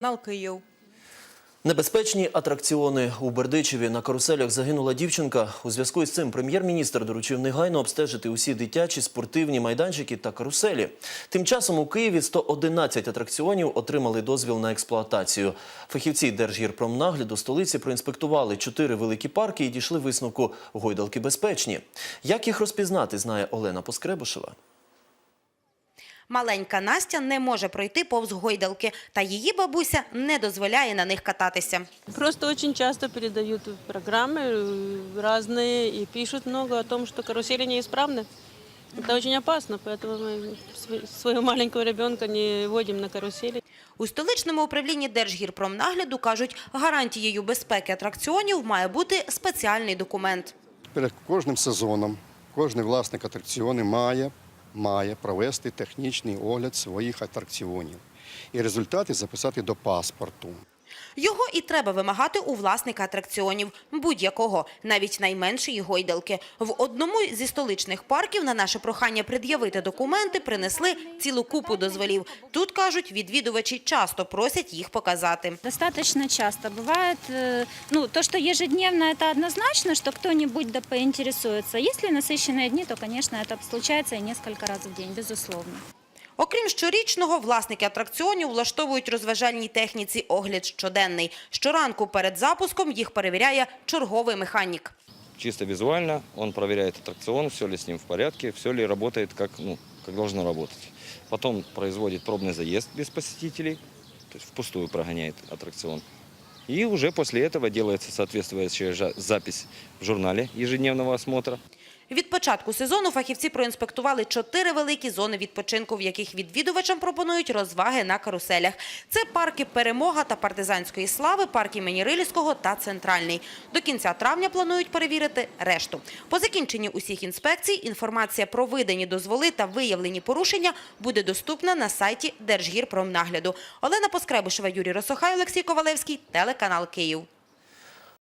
Канал Київ. Небезпечні атракціони у Бердичеві на каруселях загинула дівчинка. У зв'язку із цим прем'єр-міністр доручив негайно обстежити усі дитячі спортивні майданчики та каруселі. Тим часом у Києві 111 атракціонів отримали дозвіл на експлуатацію. Фахівці Держгірпромнагляду столиці проінспектували чотири великі парки і дійшли висновку гойдалки безпечні. Як їх розпізнати, знає Олена Поскребушева. Маленька Настя не може пройти повз гойдалки, та її бабуся не дозволяє на них кататися. Просто очень часто передают программы э, разные и пишут много о том, что карусели неисправны. Это очень опасно, поэтому мы св- своего маленького ребенка не водим на карусели. У столичному управлінні Держгірпромнагляду кажуть, гарантією безпеки атракціонів має бути спеціальний документ. Перед кожним сезоном кожен власник атракціону має, має провести технічний огляд своїх атракціонів і результати записати до паспорту. Його і треба вимагати у власника атракціонів будь-якого, навіть найменшої гойдалки. В одному зі столичних парків на наше прохання пред'явити документи принесли цілу купу дозволів. Тут кажуть, відвідувачі часто просять їх показати. Достаточно часто бывает, э, ну, то, что ежедневно, это однозначно, что кто-нибудь да поинтересуется. Если насыщенные дни, то, конечно, это случается и несколько раз в день, безусловно. Окрім щорічного, власники атракціонів влаштовують розважальній техніці огляд щоденний. Щоранку перед запуском їх перевіряє черговий механік. чисто визуально, он проверяет аттракцион, все ли с ним в порядке, все ли работает как, ну, работать. Потом производит пробный заезд без посетителей, то есть впустую прогоняет аттракцион. И уже после этого делается соответствующая запись в журнале ежедневного осмотра. Від початку сезону фахівці проінспектували чотири великі зони відпочинку, в яких відвідувачам пропонують розваги на каруселях. Це парки Перемога та Партизанської слави, парк імені Рильського та Центральний. До кінця травня планують перевірити решту. По закінченні усіх інспекцій інформація про видані дозволи та виявлені порушення буде доступна на сайті Держгірпромнагляду. Олена Поскребушева, Юрій Росохай, Олексій Ковалевський, телеканал Київ.